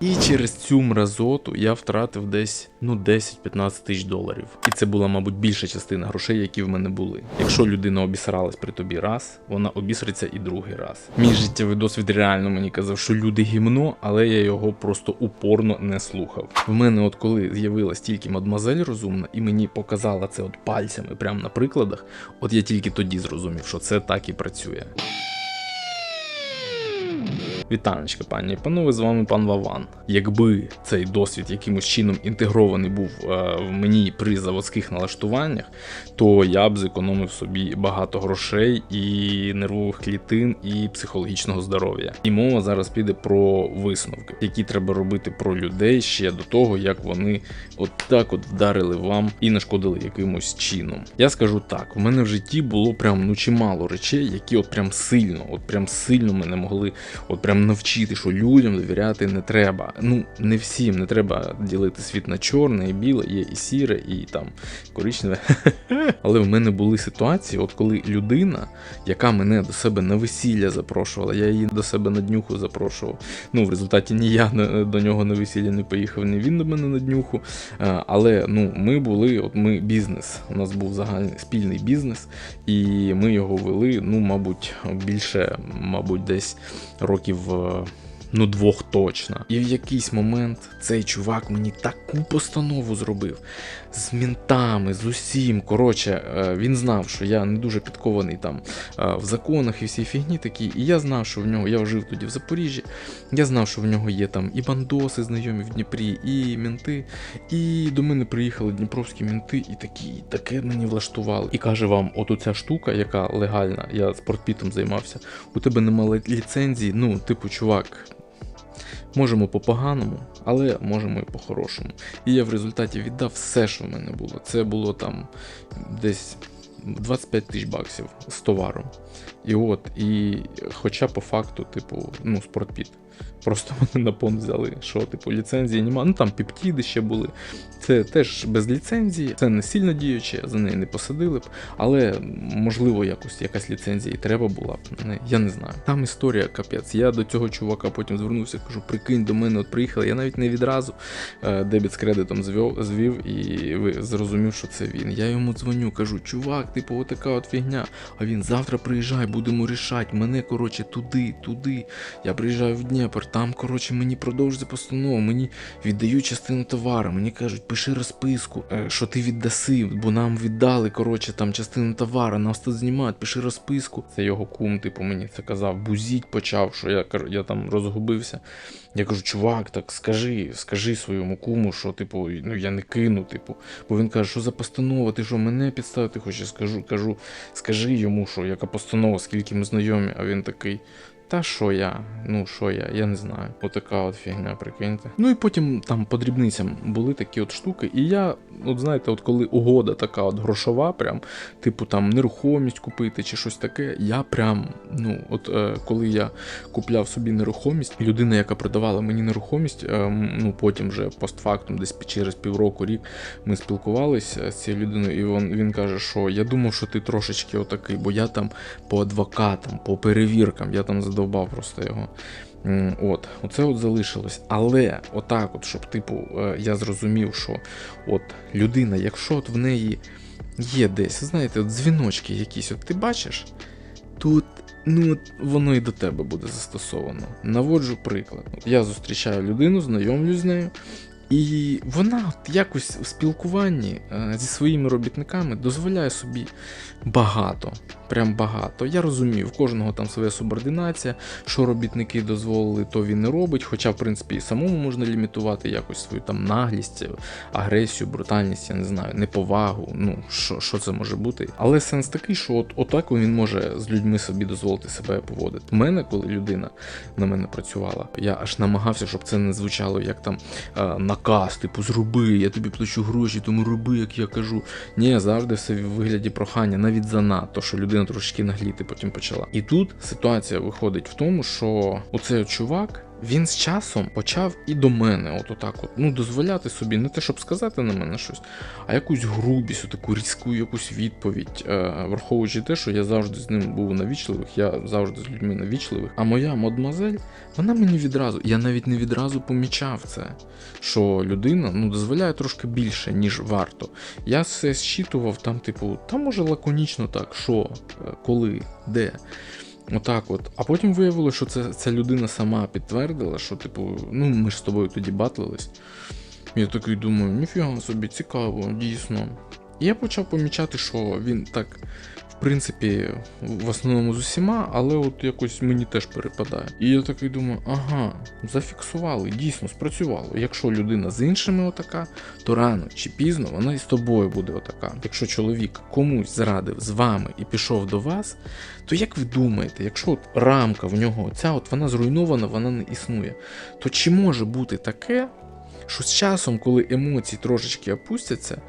І через цю мразоту я втратив десь ну 10-15 тисяч доларів. І це була, мабуть, більша частина грошей, які в мене були. Якщо людина обісралась при тобі раз, вона обісриться і другий раз. Мій життєвий досвід реально мені казав, що люди гімно, але я його просто упорно не слухав. В мене, от коли з'явилась тільки мадмазель розумна, і мені показала це от пальцями, прямо на прикладах, от я тільки тоді зрозумів, що це так і працює. Вітаночка, пані і панове, з вами пан Ваван. Якби цей досвід якимось чином інтегрований був е, в мені при заводських налаштуваннях, то я б зекономив собі багато грошей і нервових клітин, і психологічного здоров'я. І мова зараз піде про висновки, які треба робити про людей ще до того, як вони от так от вдарили вам і нашкодили якимось чином. Я скажу так: в мене в житті було прям ну чимало речей, які от прям сильно, от прям сильно мене могли от прям навчити, що людям довіряти не треба. Ну не всім не треба ділити світ на чорне і біле, є і сіре, і там коричневе. Але в мене були ситуації, от коли людина, яка мене до себе на весілля запрошувала, я її до себе на днюху запрошував. Ну, в результаті ні я до нього на весілля не поїхав, ні він до мене на днюху. Але ну, ми були, от ми бізнес. У нас був загальний спільний бізнес, і ми його вели, ну, мабуть, більше, мабуть, десь років. Ну, двох точно. І в якийсь момент цей чувак мені таку постанову зробив з мінтами, з усім. Коротше, е, він знав, що я не дуже підкований там е, в законах і всій фігні такі. І я знав, що в нього я жив тоді в Запоріжжі. Я знав, що в нього є там і бандоси знайомі в Дніпрі, і мінти. І до мене приїхали дніпровські мінти, і такі, таке мені влаштували. І каже вам: от оця штука, яка легальна, я спортпітом займався, у тебе немає ліцензії, ну, типу, чувак. Можемо по-поганому, але можемо і по-хорошому. І я в результаті віддав все, що в мене було. Це було там десь 25 тисяч баксів з товару. І от, і хоча по факту, типу, ну, спортпіт. Просто вони на понт взяли, що, типу, ліцензії немає. Ну там пептиди ще були. Це теж без ліцензії, це не сильно діюче, за неї не посадили б, але можливо якось якась ліцензія і треба була б. Я не знаю. Там історія капець. Я до цього чувака потім звернувся, кажу, прикинь, до мене от приїхали. Я навіть не відразу е, дебіт з кредитом звів, і зрозумів, що це він. Я йому дзвоню, кажу, чувак, типу, отака от фігня. А він завтра приїжджай, будемо рішати. Мене, коротше, туди, туди. Я приїжджаю в Дніпр, там, коротше, мені продовжується постанову, мені віддають частину товару, мені кажуть, пиши розписку, е, що ти віддаси, бо нам віддали, коротше, там частину товару, нас тут знімають, пиши розписку. Це його кум, типу, мені це казав, бузіть почав, що я, я там розгубився. Я кажу, чувак, так скажи, скажи своєму куму, що, типу, ну я не кину, типу. Бо він каже, що за постанова, ти що, мене підставити хочеш? Скажу, кажу, скажи йому, що яка постанова, скільки ми знайомі, а він такий. Та що я? Ну що я? Я не знаю. Отака от фігня, прикиньте. Ну і потім там по дрібницям були такі от штуки. І я, от знаєте, от коли угода така от грошова, прям, типу там нерухомість купити чи щось таке, я прям, ну, от е, коли я купляв собі нерухомість, людина, яка продавала мені нерухомість, е, ну потім вже постфактум, десь через півроку, рік, ми спілкувалися з цією людиною, і він, він каже, що я думав, що ти трошечки отакий, бо я там по адвокатам, по перевіркам, я там задовбав просто його. От, оце от залишилось. Але отак, от, щоб, типу, е, я зрозумів, що от людина, якщо от в неї є десь, знаєте, от дзвіночки якісь, от ти бачиш, тут. Ну, воно і до тебе буде застосовано. Наводжу приклад. Я зустрічаю людину, знайомлюсь з нею, і вона якось в спілкуванні е, зі своїми робітниками дозволяє собі багато. Прям багато. Я розумію, в кожного там своя субординація, що робітники дозволили, то він не робить. Хоча, в принципі, і самому можна лімітувати якось свою там наглість, агресію, брутальність, я не знаю, неповагу. Ну, що, що це може бути. Але сенс такий, що от отак він може з людьми собі дозволити себе поводити. У мене, коли людина на мене працювала, я аж намагався, щоб це не звучало як там е, наказ, типу, зроби, я тобі плачу гроші, тому роби, як я кажу. Ні, завжди все в вигляді прохання, навіть занадто, що людина трошки нагліти потім почала. І тут ситуація виходить в тому, що оцей чувак. Він з часом почав і до мене, от отак, от, ну, дозволяти собі не те, щоб сказати на мене щось, а якусь грубість, таку різку якусь відповідь, е, враховуючи те, що я завжди з ним був навічливих, я завжди з людьми навічливих. А моя мадмазель, вона мені відразу, я навіть не відразу помічав це, що людина ну, дозволяє трошки більше, ніж варто. Я все зчитував там, типу, там може лаконічно так, що, е, коли, де. Отак от. А потім виявилося, що це, ця людина сама підтвердила, що, типу, ну ми ж з тобою тоді батлились. Я такий думаю, ніфіга собі, цікаво, дійсно. І я почав помічати, що він так, принципі, в основному з усіма, але от якось мені теж перепадає. І я такий думаю, ага, зафіксували, дійсно спрацювало. Якщо людина з іншими отака, то рано чи пізно вона і з тобою буде отака. Якщо чоловік комусь зрадив з вами і пішов до вас, то як ви думаєте, якщо от рамка в нього ця от вона зруйнована, вона не існує, то чи може бути таке, що з часом, коли емоції трошечки опустяться,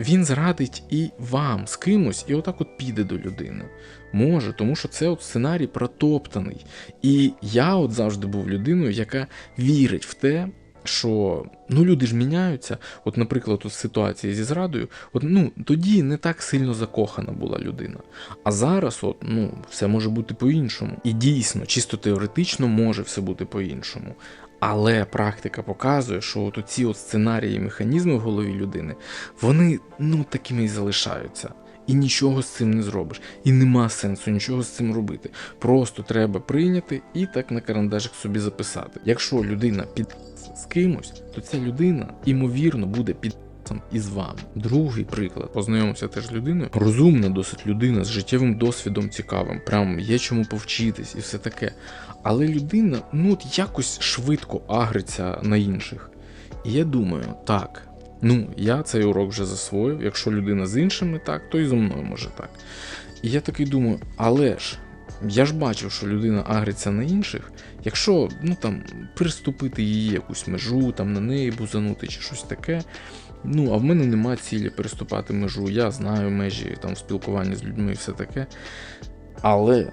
він зрадить і вам з кимось, і отак от піде до людини. Може, тому що це от сценарій протоптаний. І я от завжди був людиною, яка вірить в те, що ну люди ж міняються. От, наприклад, в ситуації зі зрадою, от ну тоді не так сильно закохана була людина. А зараз, от ну, все може бути по-іншому. І дійсно, чисто теоретично може все бути по-іншому. Але практика показує, що от ці от сценарії і механізми в голові людини, вони ну такими і залишаються. І нічого з цим не зробиш. І нема сенсу нічого з цим робити. Просто треба прийняти і так на карандашик собі записати. Якщо людина під з кимось, то ця людина імовірно буде під із вами. Другий приклад, познайомився теж з людиною. Розумна досить людина з життєвим досвідом цікавим, прям є чому повчитись і все таке. Але людина ну от якось швидко агриться на інших. І я думаю, так, ну я цей урок вже засвоїв. Якщо людина з іншими так, то і зі мною може так. І я такий думаю, але ж. Я ж бачив, що людина агриться на інших, якщо ну там приступити її якусь межу, там на неї бузанути чи щось таке. Ну, а в мене нема цілі переступати межу. Я знаю межі там в спілкуванні з людьми і все таке. Але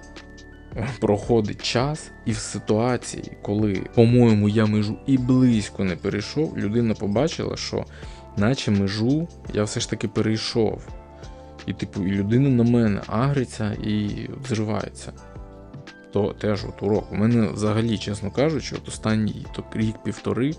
проходить час, і в ситуації, коли, по-моєму, я межу і близько не перейшов, людина побачила, що наче межу я все ж таки перейшов. І, типу, і людина на мене агриться і взривається. То теж от урок. У мене взагалі, чесно кажучи, от останній рік-півтори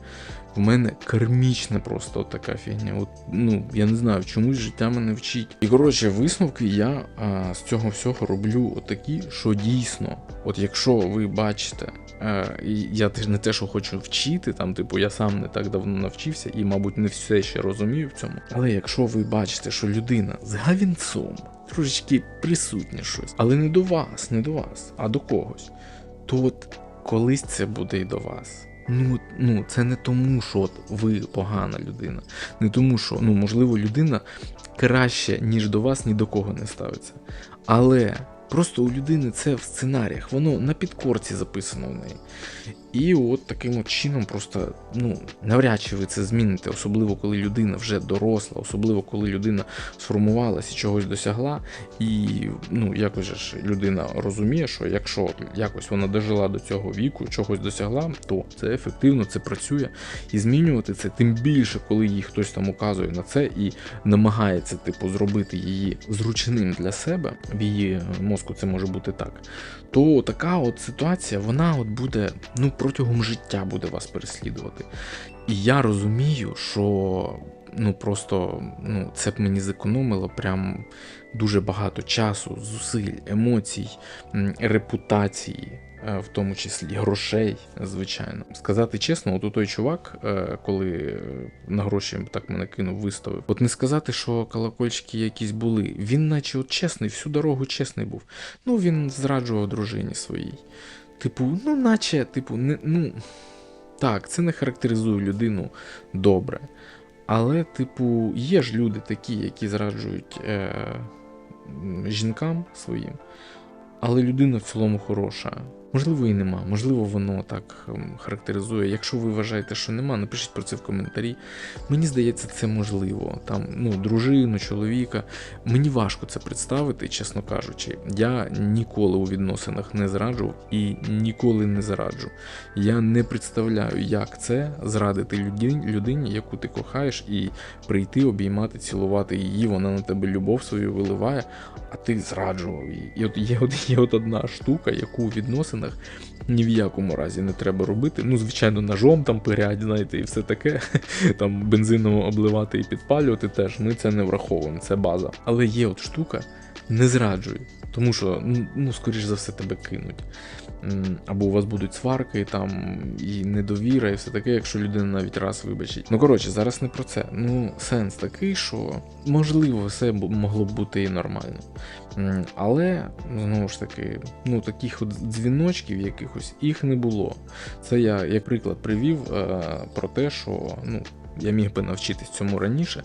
в мене кармічна просто така фігня. От, ну, я не знаю, чомусь життя мене вчить. І коротше, висновки я а, з цього всього роблю отакі, що дійсно, от якщо ви бачите, а, і я не те, що хочу вчити, там, типу, я сам не так давно навчився і, мабуть, не все ще розумію в цьому. Але якщо ви бачите, що людина з гавінцом трошечки присутнє щось, але не до вас, не до вас, а до когось, то от колись це буде і до вас. Ну, ну, це не тому, що от ви погана людина, не тому, що ну, можливо, людина краще, ніж до вас, ні до кого не ставиться. Але просто у людини це в сценаріях, воно на підкорці записано в неї. І от таким от чином, просто ну, навряд чи ви це зміните, особливо коли людина вже доросла, особливо коли людина сформувалася і чогось досягла. І ну, якось ж людина розуміє, що якщо якось вона дожила до цього віку, чогось досягла, то це ефективно, це працює. І змінювати це тим більше, коли їй хтось там указує на це і намагається, типу, зробити її зручним для себе. В її мозку це може бути так. То така от ситуація, вона от буде, ну, протягом життя буде вас переслідувати. І я розумію, що ну просто ну, це б мені зекономило прям дуже багато часу, зусиль, емоцій, репутації. В тому числі грошей, звичайно. Сказати чесно, от той чувак, коли на гроші так мене кинув, виставив. От не сказати, що колокольчики якісь були. Він, наче от чесний, всю дорогу чесний був. Ну він зраджував дружині своїй. Типу, ну, наче, типу, не, ну. Так, це не характеризує людину добре. Але, типу, є ж люди такі, які зраджують е, жінкам своїм. Але людина в цілому хороша. Можливо, і нема, можливо, воно так ем, характеризує. Якщо ви вважаєте, що нема, напишіть про це в коментарі. Мені здається, це можливо. Там, ну, дружину, чоловіка. Мені важко це представити, чесно кажучи. Я ніколи у відносинах не зраджував і ніколи не зраджу. Я не представляю, як це зрадити людині, яку ти кохаєш, і прийти, обіймати, цілувати її. Вона на тебе любов свою виливає, а ти зраджував її. І от є, от є от одна штука, яку у відносинах ні в якому разі не треба робити. Ну, звичайно, ножом там пирять, знаєте, і все таке. Там бензином обливати і підпалювати теж. Ми це не враховуємо, це база. Але є от штука, не зраджуй. Тому що, ну, ну, скоріш за все, тебе кинуть. Або у вас будуть сварки там і недовіра, і все таке, якщо людина навіть раз вибачить. Ну коротше, зараз не про це. Ну, сенс такий, що можливо, все могло б бути і нормально. Але знову ж таки, ну таких от дзвіночків якихось їх не було. Це я як приклад привів е, про те, що ну, я міг би навчитись цьому раніше.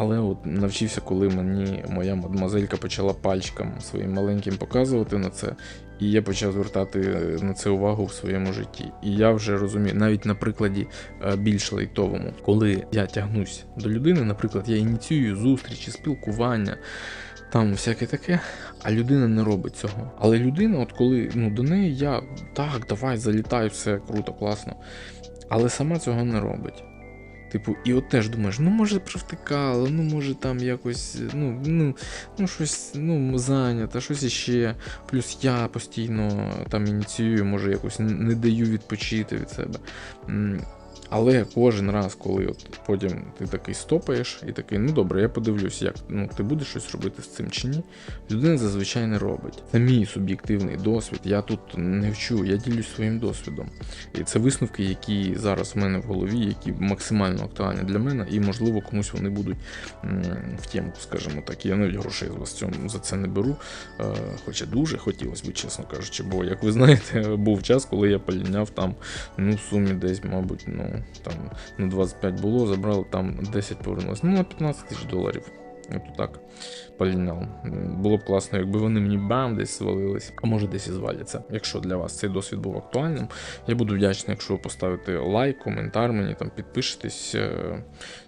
Але от навчився, коли мені моя мадмазелька почала пальчиком своїм маленьким показувати на це, і я почав звертати на це увагу в своєму житті. І я вже розумію, навіть на прикладі е, більш лайтовому, коли я тягнусь до людини, наприклад, я ініціюю зустрічі, спілкування, там всяке таке, а людина не робить цього. Але людина, от коли ну, до неї я так, давай, залітай, все круто, класно. Але сама цього не робить. Типу, і от теж думаєш, ну може провтикало, ну може там якось, ну, ну, ну щось ну, зайнято, щось іще. Плюс я постійно там ініціюю, може якось не даю відпочити від себе. Але кожен раз, коли от потім ти такий стопаєш і такий, ну добре, я подивлюсь, як ну, ти будеш щось робити з цим чи ні, людина зазвичай не робить. Це мій суб'єктивний досвід. Я тут не вчу, я ділюсь своїм досвідом. І це висновки, які зараз в мене в голові, які максимально актуальні для мене, і можливо комусь вони будуть в тємку, скажімо так. Я навіть грошей з вас цьому за це не беру. Е, Хоча дуже хотілося б, чесно кажучи, бо, як ви знаєте, був час, коли я поліняв там ну, в сумі десь, мабуть, ну там на 25 було, забрали там 10 повернулося. Ну, на 15 тисяч доларів. От так поліняв. Було б класно, якби вони мені бам десь свалились, а може десь і зваляться. Якщо для вас цей досвід був актуальним, я буду вдячний, якщо ви поставите лайк, коментар мені там підпишетесь е,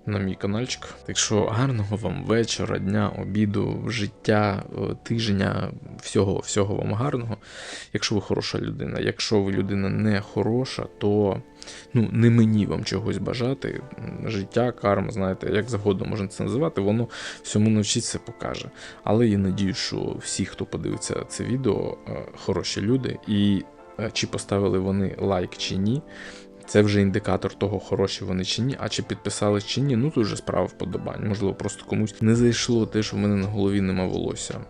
на мій каналчик. Так що гарного вам вечора, дня, обіду, життя, е, тижня, всього, всього вам гарного. Якщо ви хороша людина. Якщо ви людина не хороша, то ну, не мені вам чогось бажати. Життя, карма, знаєте, як завгодно можна це називати, воно всьому навчиться покаже. Але я надію, що всі, хто подивиться це відео, е, хороші люди, і е, чи поставили вони лайк чи ні. Це вже індикатор того, хороші вони чи ні, а чи підписали чи ні, ну тут вже справа вподобань. Можливо, просто комусь не зайшло те, що в мене на голові нема волосся.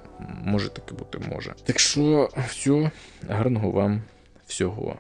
Може таке бути, може. Так що, все, гарного вам всього.